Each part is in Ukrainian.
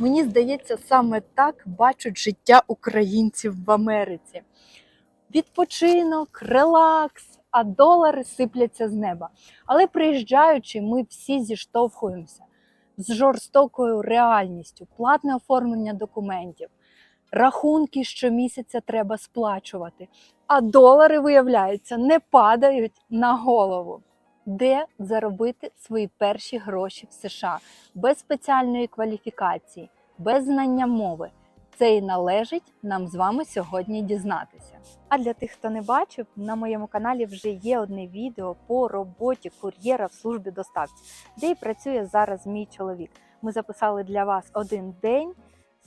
Мені здається, саме так бачать життя українців в Америці. Відпочинок, релакс, а долари сипляться з неба. Але приїжджаючи, ми всі зіштовхуємося з жорстокою реальністю, платне оформлення документів, рахунки щомісяця треба сплачувати, а долари, виявляється, не падають на голову. Де заробити свої перші гроші в США без спеціальної кваліфікації, без знання мови? Це і належить нам з вами сьогодні дізнатися. А для тих, хто не бачив, на моєму каналі вже є одне відео по роботі кур'єра в службі доставці, де і працює зараз мій чоловік. Ми записали для вас один день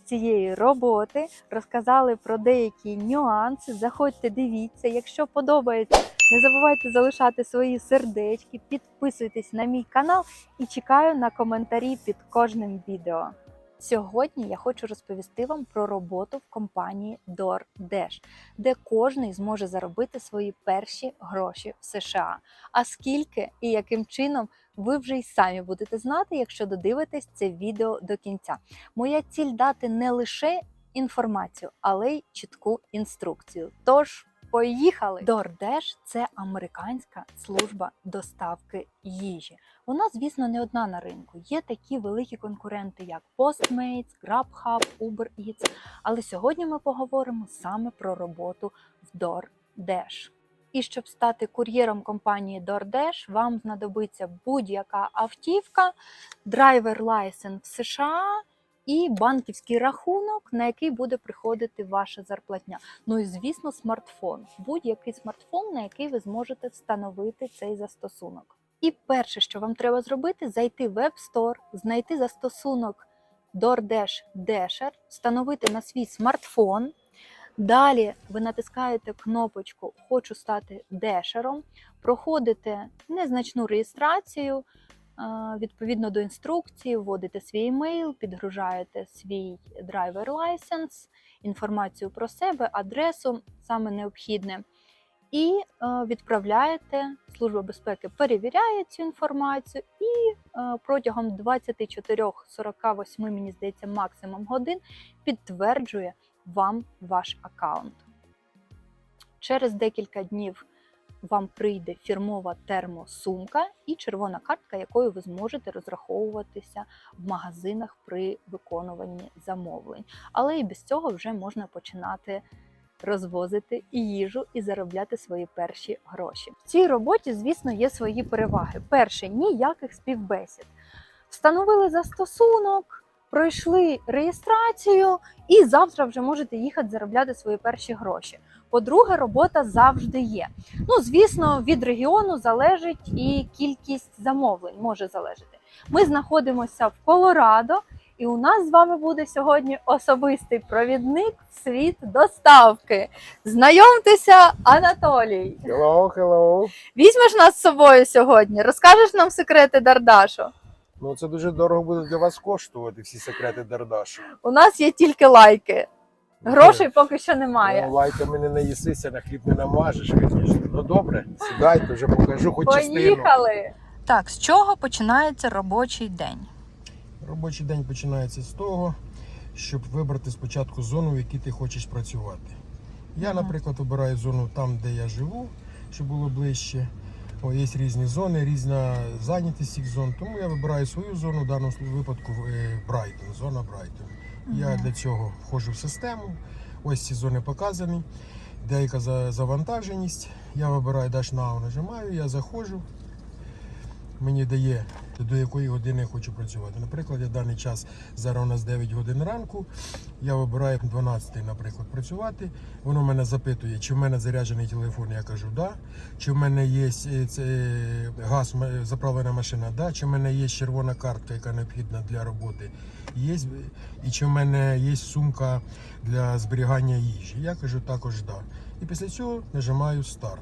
цієї роботи, розказали про деякі нюанси. Заходьте, дивіться. Якщо подобається, не забувайте залишати свої сердечки, підписуйтесь на мій канал і чекаю на коментарі під кожним відео. Сьогодні я хочу розповісти вам про роботу в компанії DoorDash, де кожний зможе заробити свої перші гроші в США. А скільки і яким чином ви вже й самі будете знати, якщо додивитесь це відео до кінця. Моя ціль дати не лише інформацію, але й чітку інструкцію. Тож. Поїхали! DoorDash – це американська служба доставки їжі. Вона, звісно, не одна на ринку. Є такі великі конкуренти, як Postmates, GrabHub, Uber Eats. Але сьогодні ми поговоримо саме про роботу в DoorDash. І щоб стати кур'єром компанії DoorDash, вам знадобиться будь-яка автівка, драйвер лайсен в США і банківський рахунок, на який буде приходити ваша зарплатня. Ну і звісно, смартфон, будь-який смартфон, на який ви зможете встановити цей застосунок. І перше, що вам треба зробити, зайти в App Store, знайти застосунок DoorDash Dasher, встановити на свій смартфон. Далі ви натискаєте кнопочку Хочу стати дешером, проходите незначну реєстрацію. е, Відповідно до інструкції, вводите свій емейл, підгружаєте свій драйвер лайсенс, інформацію про себе, адресу, саме необхідне, і е, відправляєте. Служба безпеки перевіряє цю інформацію і е, протягом 24-48, мені здається, максимум годин підтверджує вам ваш аккаунт. Через декілька днів вам прийде фірмова термосумка і червона картка, якою ви зможете розраховуватися в магазинах при виконуванні замовлень. Але і без цього вже можна починати розвозити і їжу і заробляти свої перші гроші. В цій роботі, звісно, є свої переваги. Перше, ніяких співбесід. Встановили застосунок, пройшли реєстрацію, і завтра вже можете їхати заробляти свої перші гроші. По-друге, робота завжди є. Ну, звісно, від регіону залежить і кількість замовлень може залежати. Ми знаходимося в Колорадо, і у нас з вами буде сьогодні особистий провідник в світ доставки. Знайомтеся, Анатолій. Hello, hello. Візьмеш нас з собою сьогодні, розкажеш нам секрети Дардашу. Ну це дуже дорого буде для вас коштувати всі секрети Дардашу. У нас є тільки лайки. Грошей поки що немає. Ну, лайками не наїсися, на хліб не намажеш, звісно. Ну добре, сідайте, вже покажу хоч частину. Поїхали! Так, з чого починається робочий день? Робочий день починається з того, щоб вибрати спочатку зону, в якій ти хочеш працювати. Я, наприклад, обираю зону там, де я живу, щоб було ближче. О, є різні зони, різна зайнятість цих зон. Тому я вибираю свою зону, в даному випадку е, Брайтон, зона Брайтон. Я для цього входжу в систему. Ось ці зони показані. Деяка завантаженість. Я вибираю Dash Now, нажимаю, я заходжу. Мені дає до якої години я хочу працювати. Наприклад, я даний час зараз у нас 9 годин ранку. Я вибираю 12, наприклад, працювати. Воно мене запитує, чи в мене заряджений телефон. Я кажу, да. Чи в мене є е, це, е, газ, заправлена машина, да. Чи в мене є червона картка, яка необхідна для роботи. Є, і чи в мене є сумка для зберігання їжі. Я кажу також да. І після цього нажимаю старт.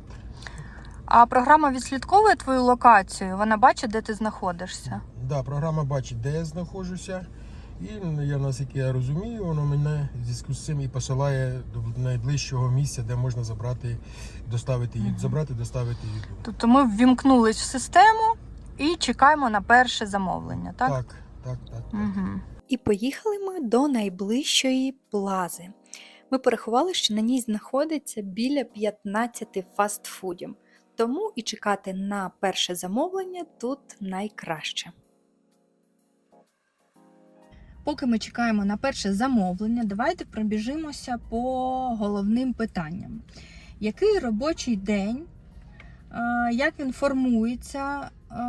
А програма відслідковує твою локацію, вона бачить, де ти знаходишся. Да, програма бачить, де я знаходжуся. І я наскільки я розумію, воно мене в зв'язку з цим і посилає до найближчого місця, де можна забрати, доставити їду, забрати, доставити їду. Тобто ми ввімкнулись в систему і чекаємо на перше замовлення, так? Так, так, так. так. Угу. І поїхали ми до найближчої плази. Ми порахували, що на ній знаходиться біля 15 фастфудів, тому і чекати на перше замовлення тут найкраще. Поки ми чекаємо на перше замовлення, давайте пробіжимося по головним питанням. Який робочий день, е, як він формується, е,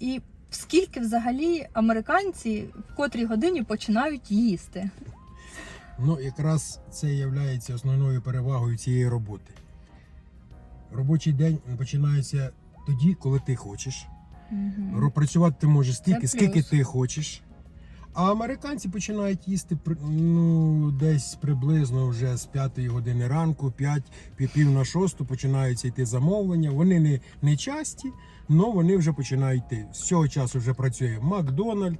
і скільки взагалі американці в котрій годині починають їсти? Ну, якраз це є основною перевагою цієї роботи. Робочий день починається тоді, коли ти хочеш. Ро- Працювати ти можеш стільки, скільки ти хочеш. А американці починають їсти ну, десь приблизно вже з 5 години ранку, 5, пів- на 6 починаються йти замовлення. Вони не, не часті, але вони вже починають йти. З цього часу вже працює Макдональд,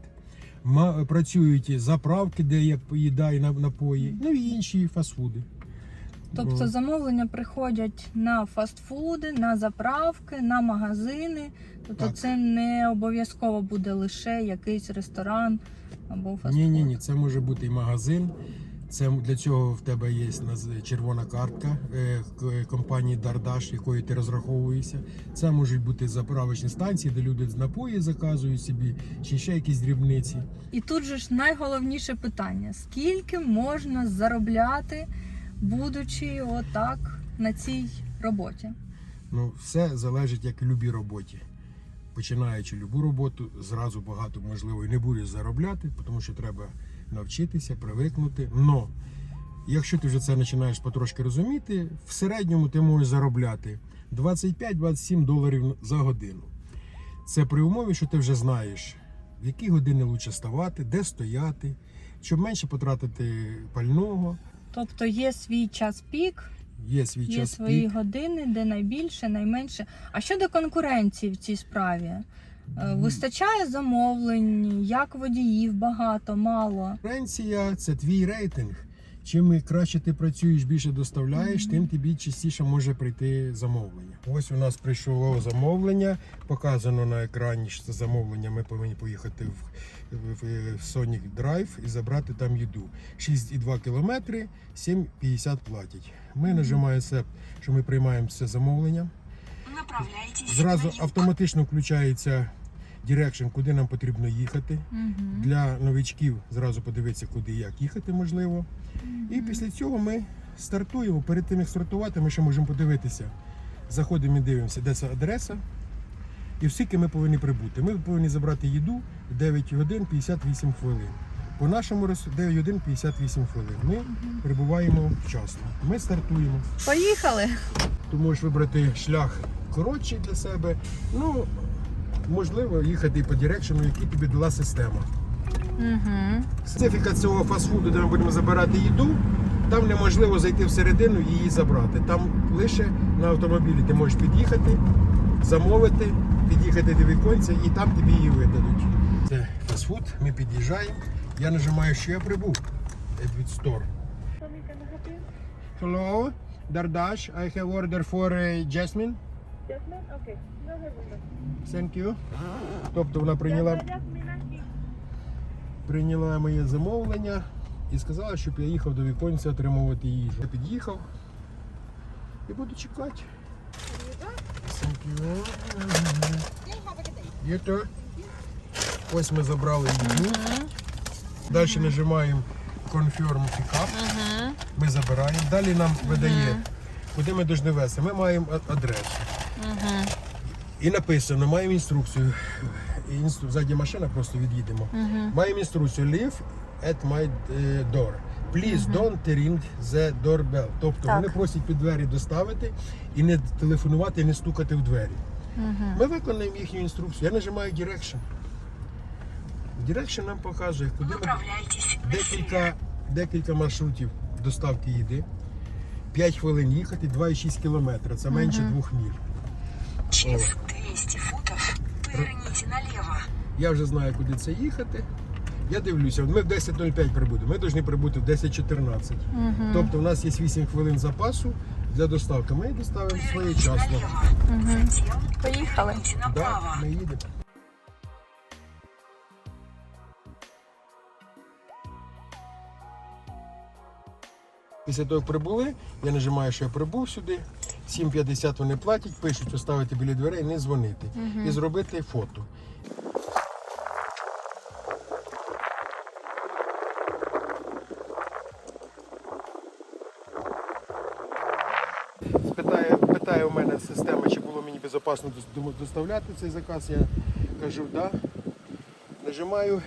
ма- працюють заправки, де є їда і на- напої, ну і інші фастфуди. Тобто замовлення приходять на фастфуди, на заправки, на магазини. Тобто Так. це не обов'язково буде лише якийсь ресторан або фастфуд. Ні, ні, ні, це може бути і магазин. Це для цього в тебе є наз- червона картка е, к- компанії Дардаш, якою ти розраховуєшся. Це можуть бути заправочні станції, де люди з напої заказують собі, чи ще якісь дрібниці. І тут же ж найголовніше питання: скільки можна заробляти, будучи отак на цій роботі? Ну, все залежить як любій роботі. Починаючи любу роботу, зразу багато можливо і не будеш заробляти, тому що треба навчитися, привикнути. Но якщо ти вже це починаєш потрошки розуміти, в середньому ти можеш заробляти 25-27 доларів за годину. Це при умові, що ти вже знаєш, в які години краще ставати, де стояти, щоб менше потратити пального. Тобто є свій час пік, Є свій є час свої пік. години, де найбільше, найменше. А щодо конкуренції в цій справі? Е, Вистачає замовлень, як водіїв багато, мало. Конкуренція це твій рейтинг. Чим краще ти працюєш, більше доставляєш, тим тобі частіше може прийти замовлення. Ось у нас прийшло замовлення. Показано на екрані, що це замовлення. Ми повинні поїхати в, в, в Sonic Drive і забрати там їду. 6,2 кілометри, 7,50 платять. Ми нажимаємо це, що ми приймаємо це замовлення. Зразу автоматично включається дирекшн, куди нам потрібно їхати. Для новичків зразу подивитися, куди як їхати можливо. І після цього ми стартуємо. Перед тим як стартувати, ми ще можемо подивитися. Заходимо і дивимося, де ця адреса. І скільки ми повинні прибути. Ми повинні забрати їду в 9 годин 58 хвилин. По нашому розсу- 9 годин 58 хвилин. Ми прибуваємо вчасно. Ми стартуємо. Поїхали! Ти можеш вибрати шлях коротший для себе. Ну, можливо, їхати і по дирекшену, який тобі дала система. Угу. Специфіка цього фастфуду, де ми будемо забирати їду, там неможливо зайти всередину і її забрати. Там лише на автомобілі ти можеш під'їхати, замовити, під'їхати до віконця і там тобі її видадуть. Це фастфуд, ми під'їжджаємо. Я нажимаю, що я прибув. Edwit Store. Hello, Dardash. I have order for uh, Jasmine. Thank you. Тобто вона прийняла, прийняла моє замовлення і сказала, щоб я їхав до віконця отримувати їжу. Я під'їхав і буду чекати. Thank you. You too. Ось ми забрали їду. Далі нажимаємо Confirm Pickup. Ми забираємо. Далі нам видає, куди ми повинні вести. Ми маємо а- адресу. І написано, маємо інструкцію. Інстру... Ззаді машина, просто від'їдемо. Маємо інструкцію Leave at my е, door. Please don't ring the doorbell. Тобто Так. вони просять під двері доставити і не телефонувати, і не стукати в двері. Ми виконуємо їхню інструкцію. Я нажимаю Direction. Direction нам показує, куди ми декілька, декілька маршрутів доставки їди. 5 хвилин їхати, 2,6 кілометри. Це менше двох міль через 200 футів поверніть наліво. Я вже знаю, куди це їхати. Я дивлюся, ми в 10.05 прибудемо. Ми повинні прибути в 10.14. Угу. Тобто у нас є 8 хвилин запасу для доставки. Ми доставимо своєчасно. Угу. Поїхали. Да, ми їдемо. Після того, як прибули, я нажимаю, що я прибув сюди. 7,50 вони платять, пишуть, оставити біля дверей, не дзвонити. І зробити фото. Питає, питає у мене система, чи було мені безпечно доставляти цей заказ. Я кажу, так. Да. Нажимаю.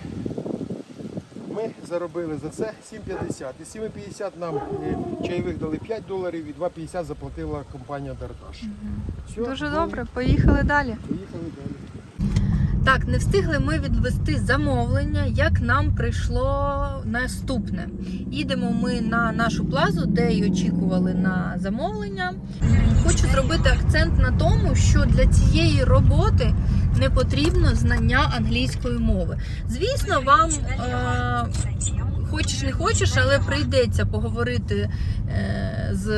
Ми заробили за це 7,50. І 7,50 нам е, чайових дали 5 доларів і 2,50 заплатила компанія Дарташ. Угу. Дуже ну, добре, поїхали далі. Поїхали далі. Так, не встигли ми відвести замовлення, як нам прийшло наступне. Їдемо ми на нашу плазу, де й очікували на замовлення. Хочу зробити акцент на тому, що для цієї роботи не потрібно знання англійської мови. Звісно, вам е- хочеш не хочеш, але прийдеться поговорити е, з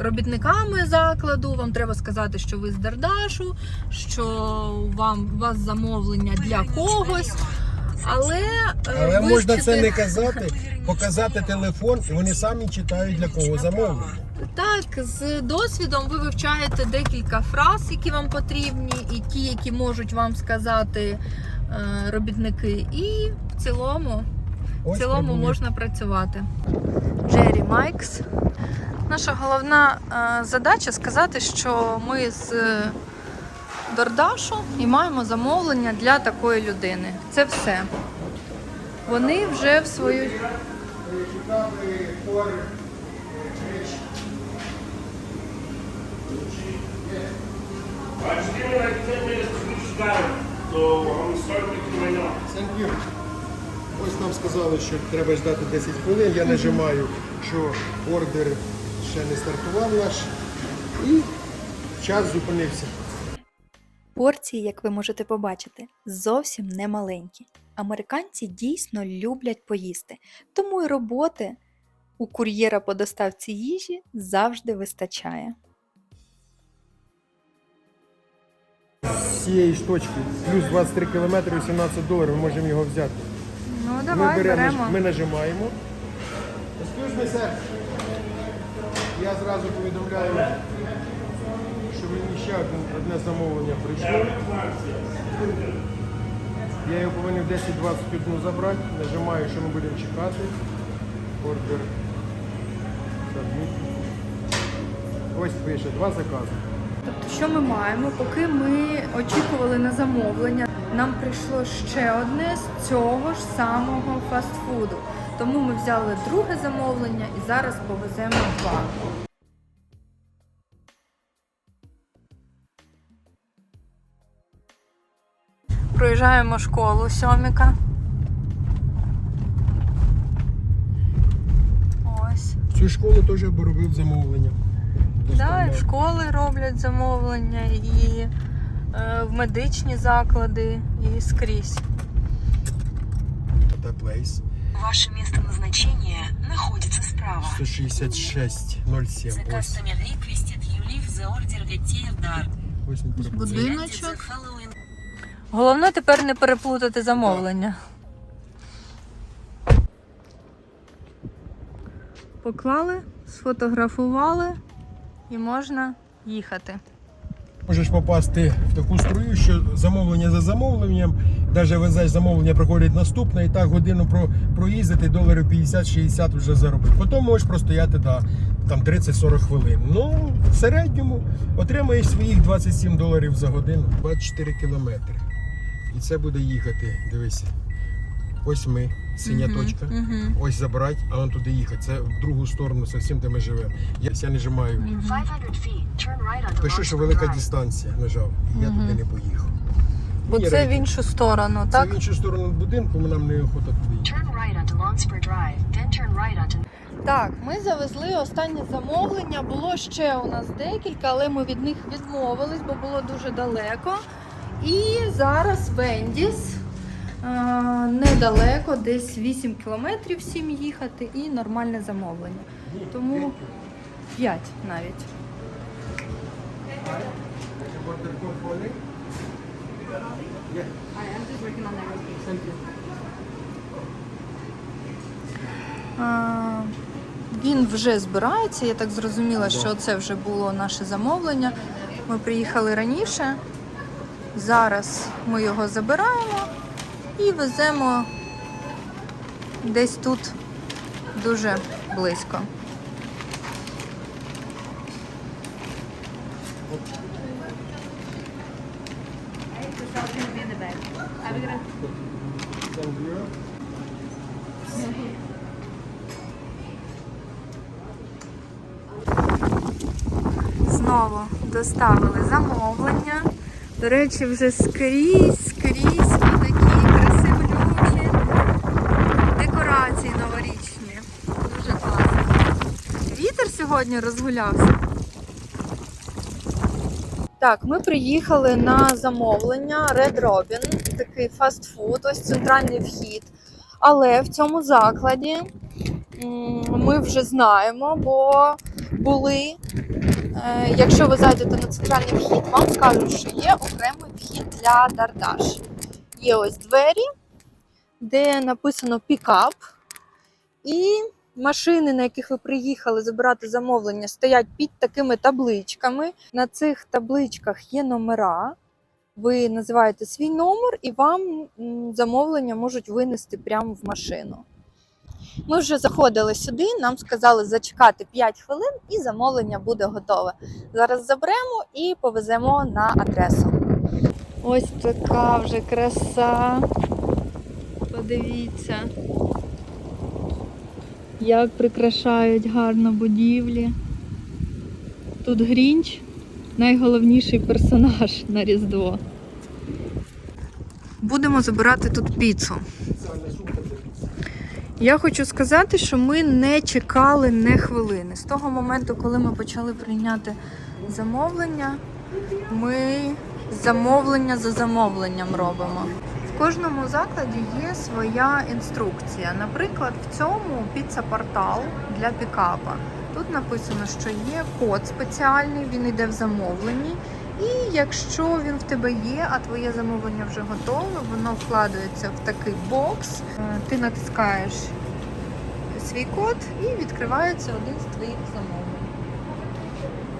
робітниками закладу. Вам треба сказати, що ви з Дардашу, що вам у вас замовлення для когось. Але, е, Але можна це не казати, показати телефон, і вони самі читають для кого замовлення. Так, з досвідом ви вивчаєте декілька фраз, які вам потрібні, і ті, які можуть вам сказати е, робітники. І в цілому В Ось цілому прибули. можна працювати. Джері Майкс. Наша головна е, задача сказати, що ми з е, Дордашу і маємо замовлення для такої людини. Це все. Вони вже в свою. I just give me like 10 minutes to reach down. So I'm starting to my now. Thank you. Ось нам сказали, що треба ждати 10 хвилин. Я нажимаю, що ордер ще не стартував наш. І час зупинився. Порції, як ви можете побачити, зовсім не маленькі. Американці дійсно люблять поїсти, тому й роботи у кур'єра по доставці їжі завжди вистачає. З цієї ж точки плюс 23 км 18 доларів, ми можемо його взяти. Ну, ми, давай беремо, беремо. ми нажимаємо. Excuse me, sir. Я зразу повідомляю, що мені ще одне, замовлення прийшло. Я його повинен в 10.21 забрати. Нажимаю, що ми будемо чекати. Ордер. Ось пише, два закази. Тобто, що ми маємо? Поки ми очікували на замовлення, нам прийшло ще одне з цього ж самого фастфуду. Тому ми взяли друге замовлення і зараз повеземо два. Проїжджаємо школу сьоміка. Ось. Цю школу теж робив замовлення. Да, і в школи роблять замовлення, і е, в медичні заклади, і скрізь. Place. Ваше место назначения находится справа. 166 07. The customer requested you leave the order at Teardar. Ось ми. Будиночок. Головне тепер не переплутати замовлення. Поклали, сфотографували і можна їхати. Можеш попасти в таку струю, що замовлення за замовленням, навіть везеш замовлення, проходить наступне, і так годину про, проїздити, доларів 50-60 вже заробити. Потім можеш простояти да, там 30-40 хвилин. Ну, в середньому отримаєш своїх 27 доларів за годину, 24 кілометри. І це буде їхати, дивися. Ось ми, синя Мгм, точка. мгм. Ось забрати, а он туди їхати. Це в другу сторону, зовсім де ми живемо. Я, я нажимаю. 500 feet, turn right onto Пишу, що велика Drive. дистанція нажав. І я туди не поїхав. Бо Мені це в іншу сторону, Це так? в іншу сторону будинку, нам не охота туди їхати. Turn right onto Longspur Drive, then turn right onto Так, ми завезли останнє замовлення. Було ще у нас декілька, але ми від них відмовились, бо було дуже далеко. І зараз Вендіс. Недалеко, десь 8 кілометрів 7 їхати і нормальне замовлення. Тому 5 навіть. А, Він вже збирається. Я так зрозуміла, що це вже було наше замовлення. Ми приїхали раніше. Зараз ми його забираємо і веземо десь тут дуже близько. Знову доставили замовлення. До речі, вже скрізь, такі красивлючі декорації новорічні. Дуже класно. Вітер сьогодні розгулявся. Так, ми приїхали на замовлення Red Robin, такий фастфуд, ось центральний вхід. Але в цьому закладі ми вже знаємо, бо були Е, Якщо ви зайдете на центральний вхід, вам скажуть, що є окремий вхід для Дардаш. Є ось двері, де написано пікап. І машини, на яких ви приїхали забирати замовлення, стоять під такими табличками. На цих табличках є номера. Ви називаєте свій номер, і вам замовлення можуть винести прямо в машину. Ми вже заходили сюди, нам сказали зачекати 5 хвилин і замовлення буде готове. Зараз заберемо і повеземо на адресу. Ось така вже краса. Подивіться, як прикрашають гарно будівлі. Тут Грінч найголовніший персонаж на Різдво. Будемо забирати тут піцу. Я хочу сказати, що ми не чекали не хвилини. З того моменту, коли ми почали прийняти замовлення, ми замовлення за замовленням робимо. Кожному закладі є своя інструкція. Наприклад, в цьому піца-портал для пікапа. Тут написано, що є код спеціальний, він йде в замовленні. І якщо він в тебе є, а твоє замовлення вже готове, воно вкладається в такий бокс. Е, Ти натискаєш свій код і відкривається один з твоїх замовлень.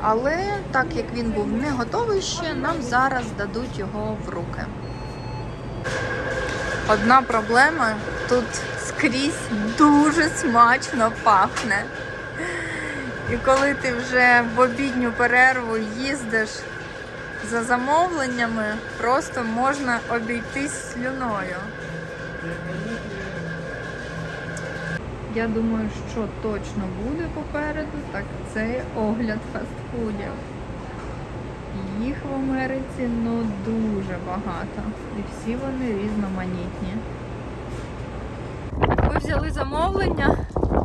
Але так як він був не готовий ще, нам зараз дадуть його в руки. Одна проблема тут скрізь дуже смачно пахне. І коли ти вже в обідню перерву їздиш за замовленнями, просто можна обійтись слюною. Я думаю, що точно буде попереду, так це огляд фастфудів. Їх в Америці ну дуже багато. І всі вони різноманітні. Ми взяли замовлення,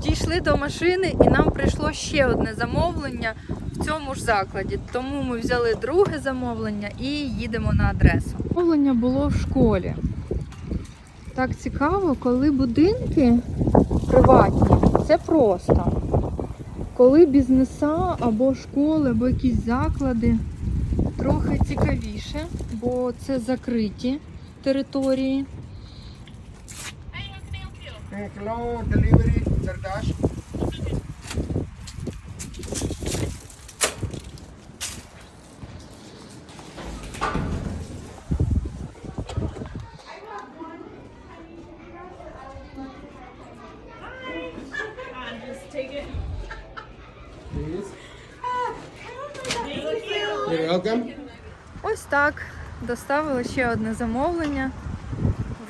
дійшли до машини і нам прийшло ще одне замовлення в цьому ж закладі. Тому ми взяли друге замовлення і їдемо на адресу. Замовлення було в школі. Так цікаво, коли будинки приватні, це просто. Коли бізнеса або школи, або якісь заклади трохи цікавіше, бо це закриті території. Hello, delivery. Так. Доставили ще одне замовлення.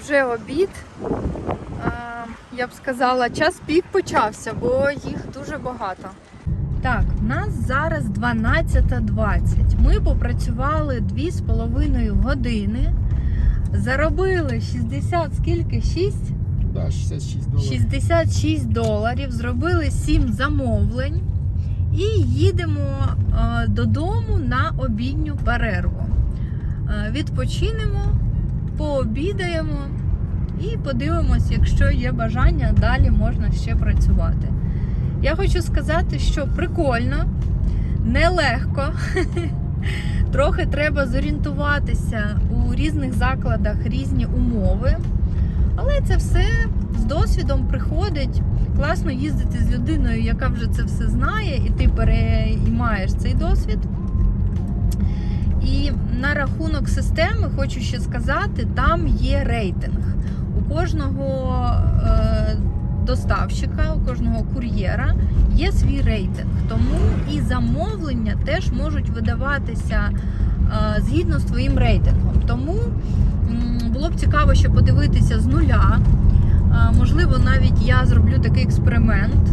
Вже обід. Я б сказала, час пік почався, бо їх дуже багато. Так, в нас зараз 12.20. Ми попрацювали 2,5 години. Заробили 60 скільки? 6? Да, 66 доларів. 66 доларів, зробили 7 замовлень і їдемо е, додому на обідню перерву. Відпочинемо, пообідаємо і подивимось, якщо є бажання, далі можна ще працювати. Я хочу сказати, що прикольно, нелегко. Трохи треба зорієнтуватися у різних закладах різні умови. Але це все з досвідом приходить. класно їздити з людиною, яка вже це все знає, і ти переймаєш цей досвід. І на рахунок системи хочу ще сказати, там є рейтинг. У кожного е, доставщика, у кожного кур'єра є свій рейтинг. Тому і замовлення теж можуть видаватися е, згідно з твоїм рейтингом. Тому було б цікаво ще подивитися з нуля. Е, Можливо, навіть я зроблю такий експеримент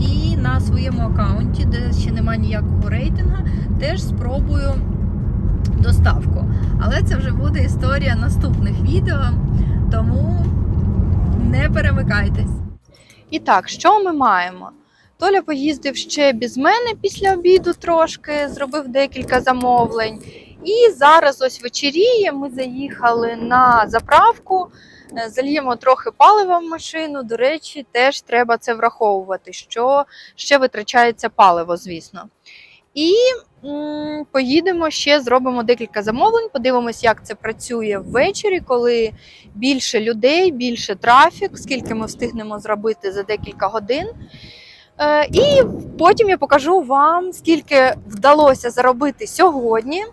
і на своєму аккаунті, де ще немає ніякого рейтингу, теж спробую доставку. Але це вже буде історія наступних відео, тому не перемикайтесь. І так, що ми маємо? Толя поїздив ще без мене після обіду трошки, зробив декілька замовлень. І зараз ось вечеріє. Ми заїхали на заправку, е, зальємо трохи палива в машину. До речі, теж треба це враховувати, що ще витрачається паливо, звісно. І поїдемо ще, зробимо декілька замовлень, подивимось, як це працює ввечері, коли більше людей, більше трафік, скільки ми встигнемо зробити за декілька годин. Е, І потім я покажу вам, скільки вдалося заробити сьогодні,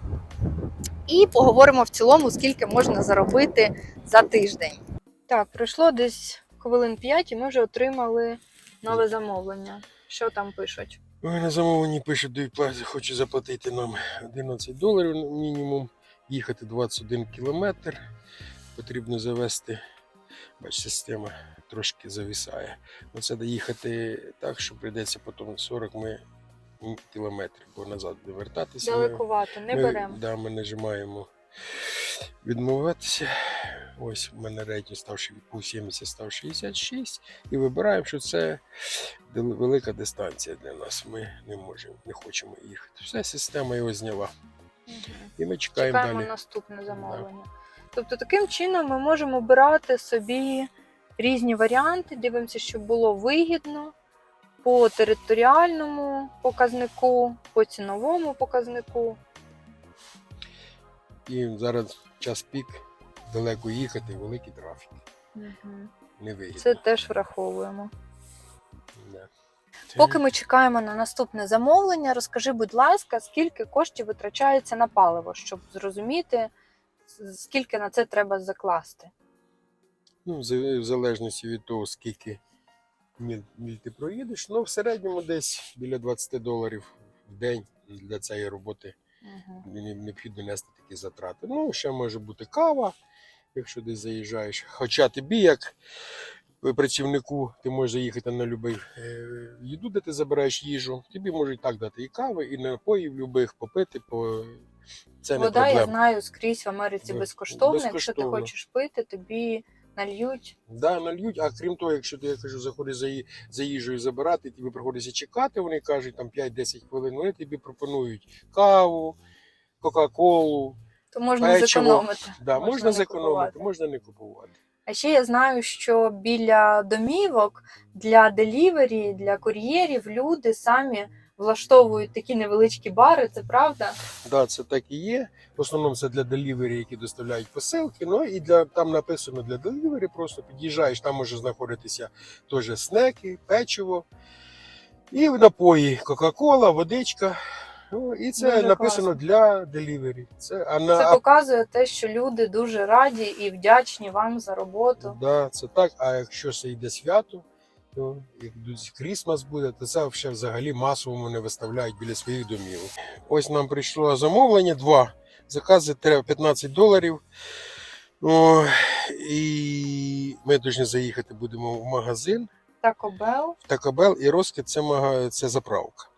і поговоримо в цілому, скільки можна заробити за тиждень. Так, пройшло десь хвилин 5, і ми вже отримали нове замовлення. Що там пишуть? На замовленні пишуть, дають плазі, хочу заплатити нам 11 доларів мінімум, їхати 21 кілометр. Потрібно завести, бач, система трошки зависає. Ну, це доїхати так, що прийдеться потім 40 ми, кілометрів, бо назад буде вертатися. Далекувато, не ми. Да, ми нажимаємо відмовитися. Ось у мене рейтинг став був 70, став 66. І вибираємо, що це велика дистанція для нас. Ми не можемо, не хочемо їхати. Все, система його зняла. І ми чекаємо, Чекаємо далі. наступне замовлення. Тобто таким чином ми можемо обирати собі різні варіанти, дивимося, щоб було вигідно по територіальному показнику, по ціновому показнику. І зараз час пік, далеко їхати, великий трафік. Не вигідно. Це теж враховуємо. Да. Поки ми чекаємо на наступне замовлення, розкажи, будь ласка, скільки коштів витрачається на паливо, щоб зрозуміти, скільки на це треба закласти. Ну, в залежності від того, скільки міль, ти проїдеш, ну в середньому десь біля 20 доларів в день для цієї роботи не- необхідно нести такі затрати. Ну, ще може бути кава, якщо десь заїжджаєш. Хоча тобі, як працівнику, ти можеш заїхати на будь їду, де ти забираєш їжу, тобі можуть так дати і кави, і напоїв любих попити, по... це не Вода, я знаю, скрізь в Америці безкоштовна. Якщо ти хочеш пити, тобі нальють. Да, нальють, а крім того, якщо ти я кажу, заходиш за, ї- за їжею забирати, тобі приходиться чекати, вони кажуть там 5-10 хвилин, вони тобі пропонують каву, Кока-Колу. То можна Печиво. зекономити. Да, можна, не зекономити, купувати. можна не купувати. А ще я знаю, що біля домівок для делівері, для кур'єрів люди самі влаштовують такі невеличкі бари, це правда? Да, це так і є. В основному це для делівері, які доставляють посилки. Ну і для там написано для делівері, просто під'їжджаєш, там може знаходитися теж снеки, печиво і напої, Кока-Кола, водичка. Ну, і це Дуже написано класно. для делівері. Це, а на, Це показує те, що люди дуже раді і вдячні вам за роботу. Да, це так. А якщо це йде свято, то як Крісмас буде, то це взагалі масово вони виставляють біля своїх домів. Ось нам прийшло замовлення, два закази, треба 15 доларів. О, і ми повинні заїхати будемо в магазин. В Такабел і Роскет це, мага... це заправка.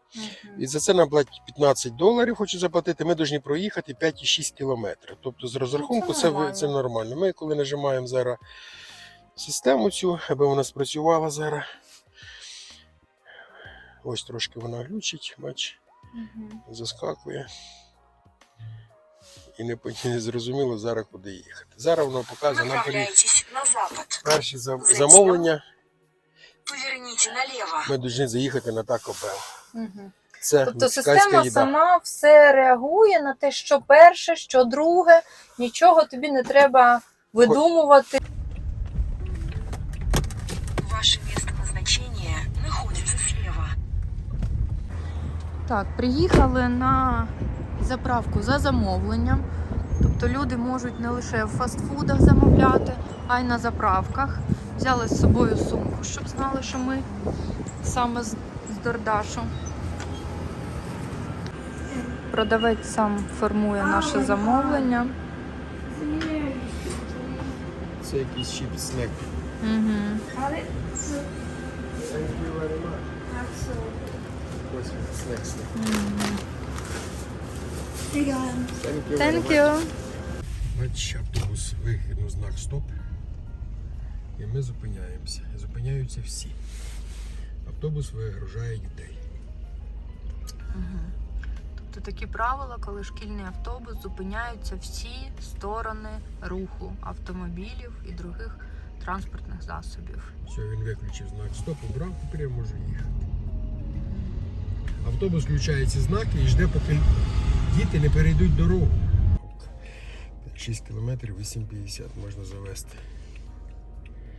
І за це нам платять 15 доларів, хочу заплатити. Ми повинні проїхати 5,6 кілометрів. Тобто з розрахунку це, нормально. це, це нормально. Ми коли нажимаємо зараз систему цю, аби вона спрацювала зараз. Ось трошки вона глючить, бач, Мгм. заскакує. І не, не зрозуміло зараз куди їхати. Зараз воно показує нам на перші замовлення. Поверните налево. Ми повинні заїхати на Taco Bell. Це тобто система їда. сама все реагує на те, що перше, що друге, нічого тобі не треба видумувати. Ваше місце назначення знаходиться зліва. Так, приїхали на заправку за замовленням. Тобто люди можуть не лише в фастфудах замовляти, а й на заправках. Взяли з собою сумку, щоб знали, що ми саме з. Дордашу. Продавець сам формує наше замовлення. Це якийсь чіп снек. Угу. Thank you. Бачиш, автобус вихідно знак стоп. І ми зупиняємося. Зупиняються всі. Автобус вигружає дітей. Тобто такі правила, коли шкільний автобус зупиняються всі сторони руху автомобілів і других транспортних засобів. Все, він виключив знак стоп, убрав, тепер я можу їхати. Автобус включає ці знаки і жде, поки діти не перейдуть дорогу. 6 кілометрів 8,50 можна завести.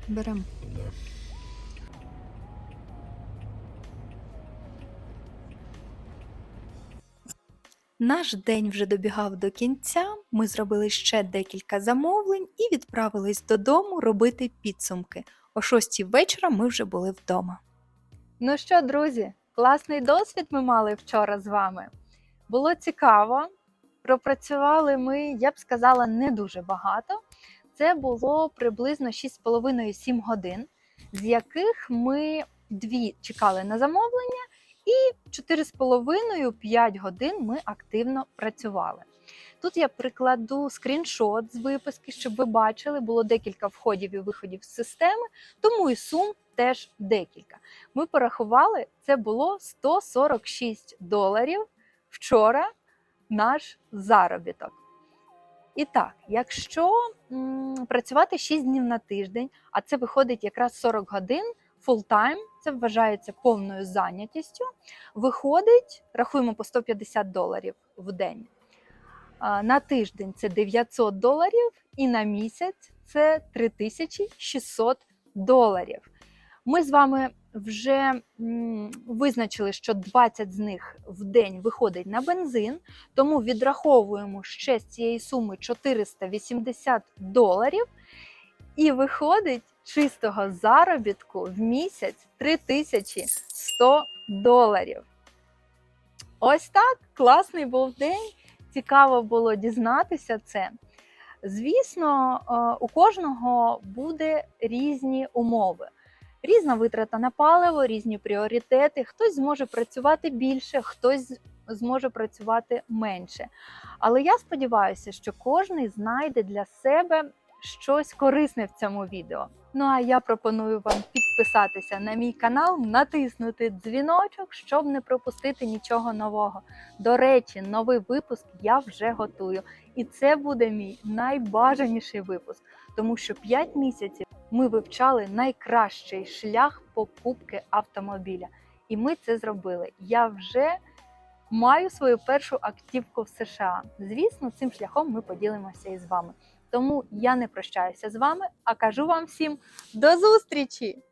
Беремо. Да. Наш день вже добігав до кінця. Ми зробили ще декілька замовлень і відправились додому робити підсумки. О 6 вечора ми вже були вдома. Ну що, друзі, класний досвід ми мали вчора з вами. Було цікаво. Пропрацювали ми, я б сказала, не дуже багато. Це було приблизно 6,5-7 годин, з яких ми дві чекали на замовлення, і 4,5-5 годин ми активно працювали. Тут я прикладу скріншот з виписки, щоб ви бачили, було декілька входів і виходів з системи, тому і сум теж декілька. Ми порахували, це було 146 доларів вчора наш заробіток. І так, якщо м, працювати 6 днів на тиждень, а це виходить якраз 40 годин, фултайм, це вважається повною зайнятістю, виходить, рахуємо по 150 доларів в день. На тиждень це 900 доларів, і на місяць це 3600 доларів. Ми з вами вже визначили, що 20 з них в день виходить на бензин, тому відраховуємо ще з цієї суми 480 доларів, і виходить чистого заробітку в місяць 3100 доларів. Ось так, класний був день. Цікаво було дізнатися це. Звісно, е, у кожного буде різні умови. Різна витрата на паливо, різні пріоритети. Хтось зможе працювати більше, хтось зможе працювати менше. Але я сподіваюся, що кожен знайде для себе щось корисне в цьому відео. Ну а я пропоную вам підписатися на мій канал, натиснути дзвіночок, щоб не пропустити нічого нового. До речі, новий випуск я вже готую. І це буде мій найбажаніший випуск, тому що 5 місяців ми вивчали найкращий шлях покупки автомобіля. І ми це зробили. Я вже маю свою першу активку в США. Звісно, цим шляхом ми поділимося із вами. Тому я не прощаюся з вами, а кажу вам всім до зустрічі!